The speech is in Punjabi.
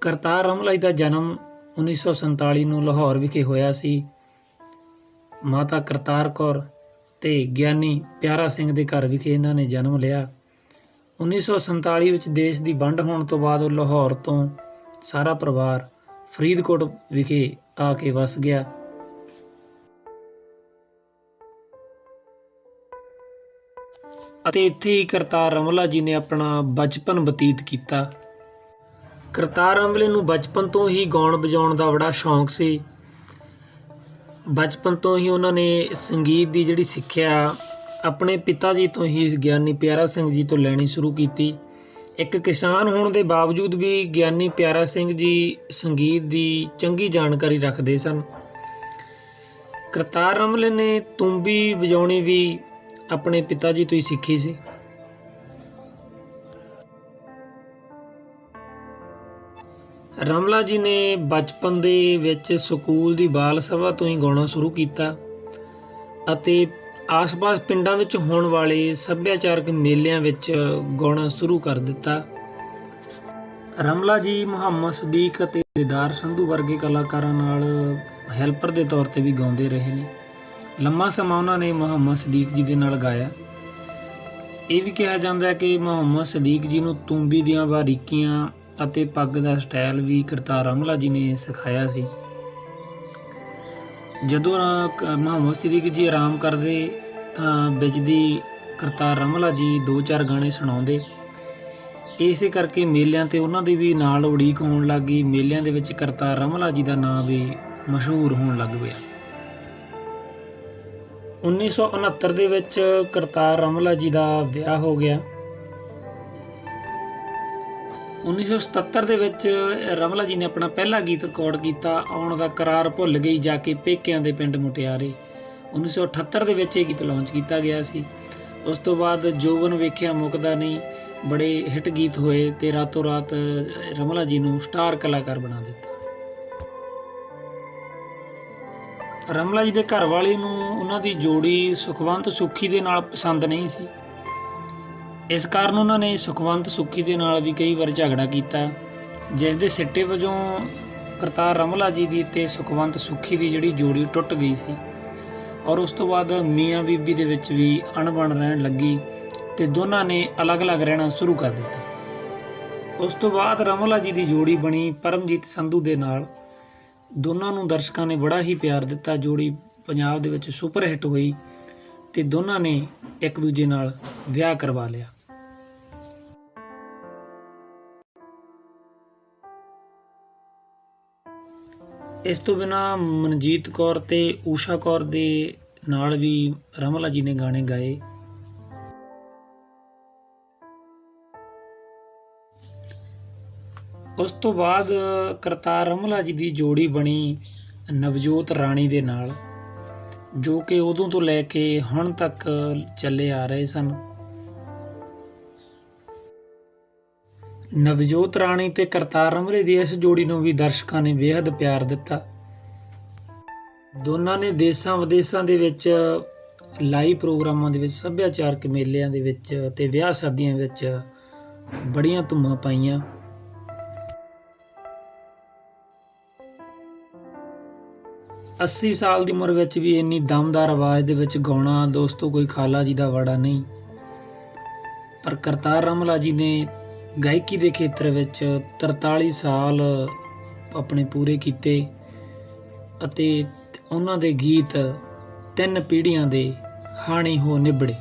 ਕਰਤਾਰ ਰਮਲਾਈ ਦਾ ਜਨਮ 1947 ਨੂੰ ਲਾਹੌਰ ਵਿਖੇ ਹੋਇਆ ਸੀ। ਮਾਤਾ ਕਰਤਾਰ ਕੌਰ ਤੇ ਗਿਆਨੀ ਪਿਆਰਾ ਸਿੰਘ ਦੇ ਘਰ ਵਿਖੇ ਇਹਨਾਂ ਨੇ ਜਨਮ ਲਿਆ। 1947 ਵਿੱਚ ਦੇਸ਼ ਦੀ ਵੰਡ ਹੋਣ ਤੋਂ ਬਾਅਦ ਉਹ ਲਾਹੌਰ ਤੋਂ ਸਾਰਾ ਪਰਿਵਾਰ ਫਰੀਦਕੋਟ ਵਿਖੇ ਆ ਕੇ ਵਸ ਗਿਆ। ਅਤੇ ਇੱਥੇ ਹੀ ਕਰਤਾਰ ਰਮਲਾ ਜੀ ਨੇ ਆਪਣਾ ਬਚਪਨ ਬਤੀਤ ਕੀਤਾ। ਕਰਤਾਰ ਅੰਬਲੇ ਨੂੰ ਬਚਪਨ ਤੋਂ ਹੀ ਗਾਉਣ ਵਜਾਉਣ ਦਾ ਬੜਾ ਸ਼ੌਂਕ ਸੀ। ਬਚਪਨ ਤੋਂ ਹੀ ਉਹਨਾਂ ਨੇ ਸੰਗੀਤ ਦੀ ਜਿਹੜੀ ਸਿੱਖਿਆ, ਆਪਣੇ ਪਿਤਾ ਜੀ ਤੋਂ ਹੀ ਗਿਆਨੀ ਪਿਆਰਾ ਸਿੰਘ ਜੀ ਤੋਂ ਲੈਣੀ ਸ਼ੁਰੂ ਕੀਤੀ। ਇੱਕ ਕਿਸਾਨ ਹੋਣ ਦੇ ਬਾਵਜੂਦ ਵੀ ਗਿਆਨੀ ਪਿਆਰਾ ਸਿੰਘ ਜੀ ਸੰਗੀਤ ਦੀ ਚੰਗੀ ਜਾਣਕਾਰੀ ਰੱਖਦੇ ਸਨ। ਕਰਤਾਰ ਰਮਲੇ ਨੇ ਤੂੰਬੀ ਵਜਾਉਣੀ ਵੀ ਆਪਣੇ ਪਿਤਾ ਜੀ ਤੋਂ ਹੀ ਸਿੱਖੀ ਸੀ। ਰਮਲਾ ਜੀ ਨੇ ਬਚਪਨ ਦੇ ਵਿੱਚ ਸਕੂਲ ਦੀ ਬਾਲ ਸਭਾ ਤੋਂ ਹੀ ਗਾਉਣਾ ਸ਼ੁਰੂ ਕੀਤਾ ਅਤੇ ਆਸ-ਪਾਸ ਪਿੰਡਾਂ ਵਿੱਚ ਹੋਣ ਵਾਲੇ ਸੱਭਿਆਚਾਰਕ ਮੇਲਿਆਂ ਵਿੱਚ ਗਾਉਣਾ ਸ਼ੁਰੂ ਕਰ ਦਿੱਤਾ। ਰਮਲਾ ਜੀ ਮੁਹੰਮਦ ਸਦੀਕ ਅਤੇ ਦਿਦਾਰ ਸੰਧੂ ਵਰਗੇ ਕਲਾਕਾਰਾਂ ਨਾਲ ਹੈਲਪਰ ਦੇ ਤੌਰ ਤੇ ਵੀ ਗਾਉਂਦੇ ਰਹੇ ਨੇ। ਲੰਮਾ ਸਮਾਂ ਉਹਨਾਂ ਨੇ ਮੁਹੰਮਦ ਸਦੀਕ ਜੀ ਦੇ ਨਾਲ ਗਾਇਆ। ਇਹ ਵੀ ਕਿਹਾ ਜਾਂਦਾ ਹੈ ਕਿ ਮੁਹੰਮਦ ਸਦੀਕ ਜੀ ਨੂੰ ਤੂੰਬੀ ਦੀਆਂ ਬਾਰੀਕੀਆਂ ਅਤੇ ਪੱਗ ਦਾ ਸਟਾਈਲ ਵੀ ਕਰਤਾਰ ਰਮਲਾ ਜੀ ਨੇ ਸਿਖਾਇਆ ਸੀ। ਜਦੋਂ ਮੁਹੰਮਦ ਸਦੀਕ ਜੀ ਆਰਾਮ ਕਰਦੇ, ਤਾਂ ਵਿੱਚ ਦੀ ਕਰਤਾਰ ਰਮਲਾ ਜੀ ਦੋ ਚਾਰ ਗਾਣੇ ਸੁਣਾਉਂਦੇ। ਇਸੇ ਕਰਕੇ ਮੇਲਿਆਂ ਤੇ ਉਹਨਾਂ ਦੀ ਵੀ ਨਾਲ ਉਡੀਕ ਹੋਣ ਲੱਗੀ ਮੇਲਿਆਂ ਦੇ ਵਿੱਚ ਕਰਤਾਰ ਰਮਲਾ ਜੀ ਦਾ ਨਾਮ ਵੀ ਮਸ਼ਹੂਰ ਹੋਣ ਲੱਗ ਪਿਆ। 1969 ਦੇ ਵਿੱਚ ਕਰਤਾਰ ਰਮਲਾ ਜੀ ਦਾ ਵਿਆਹ ਹੋ ਗਿਆ। 1977 ਦੇ ਵਿੱਚ ਰਮਲਾ ਜੀ ਨੇ ਆਪਣਾ ਪਹਿਲਾ ਗੀਤ ਰਿਕਾਰਡ ਕੀਤਾ, ਆਉਣ ਦਾ ਕਰਾਰ ਭੁੱਲ ਗਈ ਜਾ ਕੇ ਪੇਕਿਆਂ ਦੇ ਪਿੰਡ ਮੁਟਿਆਰੇ। 1978 ਦੇ ਵਿੱਚ ਇਹ ਗੀਤ ਲਾਂਚ ਕੀਤਾ ਗਿਆ ਸੀ। ਉਸ ਤੋਂ ਬਾਅਦ ਜੋਬਨ ਵੇਖਿਆ ਮੁਕਦਾ ਨਹੀਂ, ਬੜੇ ਹਿੱਟ ਗੀਤ ਹੋਏ ਤੇ ਰਾਤੋਂ ਰਾਤ ਰਮਲਾ ਜੀ ਨੂੰ ਸਟਾਰ ਕਲਾਕਾਰ ਬਣਾ ਦਿੱਤਾ। ਰਮਲਾ ਜੀ ਦੇ ਘਰ ਵਾਲੇ ਨੂੰ ਉਹਨਾਂ ਦੀ ਜੋੜੀ ਸੁਖਵੰਤ ਸੁੱਖੀ ਦੇ ਨਾਲ ਪਸੰਦ ਨਹੀਂ ਸੀ। ਇਸ ਕਾਰਨ ਉਹਨਾਂ ਨੇ ਸੁਖਵੰਤ ਸੁੱਖੀ ਦੇ ਨਾਲ ਵੀ ਕਈ ਵਾਰ ਝਗੜਾ ਕੀਤਾ, ਜਿਸ ਦੇ ਸਿੱਟੇ ਵਜੋਂ ਕਰਤਾਰ ਰਮਲਾ ਜੀ ਦੀ ਤੇ ਸੁਖਵੰਤ ਸੁੱਖੀ ਦੀ ਜਿਹੜੀ ਜੋੜੀ ਟੁੱਟ ਗਈ ਸੀ ਔਰ ਉਸ ਤੋਂ ਬਾਅਦ ਮੀਆਂ ਬੀਬੀ ਦੇ ਵਿੱਚ ਵੀ ਅਣਬਣ ਰਹਿਣ ਲੱਗੀ ਤੇ ਦੋਨਾਂ ਨੇ ਅਲੱਗ-ਅਲੱਗ ਰਹਿਣਾ ਸ਼ੁਰੂ ਕਰ ਦਿੱਤਾ। ਉਸ ਤੋਂ ਬਾਅਦ ਰਮਲਾ ਜੀ ਦੀ ਜੋੜੀ ਬਣੀ ਪਰਮਜੀਤ ਸੰਧੂ ਦੇ ਨਾਲ। ਦੋਨਾਂ ਨੂੰ ਦਰਸ਼ਕਾਂ ਨੇ ਬੜਾ ਹੀ ਪਿਆਰ ਦਿੱਤਾ, ਜੋੜੀ ਪੰਜਾਬ ਦੇ ਵਿੱਚ ਸੁਪਰ ਹਿੱਟ ਹੋਈ ਤੇ ਦੋਨਾਂ ਨੇ ਇੱਕ ਦੂਜੇ ਨਾਲ ਵਿਆਹ ਕਰਵਾ ਲਿਆ। ਇਸ ਤੋਂ ਬਿਨਾ ਮਨਜੀਤ ਕੌਰ ਤੇ ਊਸ਼ਾ ਕੌਰ ਦੇ ਨਾਲ ਵੀ ਰਮਲਾ ਜੀ ਨੇ ਗਾਣੇ ਗਾਏ। ਉਸ ਤੋਂ ਬਾਅਦ ਕਰਤਾਰ ਰਮਲਾ ਜੀ ਦੀ ਜੋੜੀ ਬਣੀ ਨਵਜੋਤ ਰਾਣੀ ਦੇ ਨਾਲ, ਜੋ ਕਿ ਉਦੋਂ ਤੋਂ ਲੈ ਕੇ ਹੁਣ ਤੱਕ ਚੱਲੇ ਆ ਰਹੇ ਸਨ। ਨਵਜੋਤ ਰਾਣੀ ਤੇ ਕਰਤਾਰ ਰਮਲੇ ਦੀ ਇਸ ਜੋੜੀ ਨੂੰ ਵੀ ਦਰਸ਼ਕਾਂ ਨੇ ਬੇहद ਪਿਆਰ ਦਿੱਤਾ। ਦੋਨਾਂ ਨੇ ਦੇਸ਼ਾਂ ਵਿਦੇਸ਼ਾਂ ਦੇ ਵਿੱਚ ਲਾਈਵ ਪ੍ਰੋਗਰਾਮਾਂ ਦੇ ਵਿੱਚ, ਸੱਭਿਆਚਾਰਕ ਮੇਲਿਆਂ ਦੇ ਵਿੱਚ ਤੇ ਵਿਆਹ ਸ਼ਾਦੀਆਂ ਵਿੱਚ ਬੜੀਆਂ ਧੁੰਮਾਂ ਪਾਈਆਂ। ਅੱਸੀ ਸਾਲ ਦੀ ਉਮਰ ਵਿੱਚ ਵੀ ਇੰਨੀ ਦਮਦਾਰ ਆਵਾਜ਼ ਦੇ ਵਿੱਚ ਗਾਉਣਾ ਦੋਸਤੋ ਕੋਈ ਖਾਲਾ ਜੀ ਦਾ ਵਾੜਾ ਨਹੀਂ। ਪਰ ਕਰਤਾਰ ਰਮਲਾ ਜੀ ਨੇ ਗਾਇਕੀ ਦੇ ਖੇਤਰ ਵਿੱਚ 43 ਸਾਲ ਆਪਣੇ ਪੂਰੇ ਕੀਤੇ ਅਤੇ ਉਹਨਾਂ ਦੇ ਗੀਤ ਤਿੰਨ ਪੀੜ੍ਹੀਆਂ ਦੇ ਹਾਣੀ ਹੋ ਨਿਬੜੇ।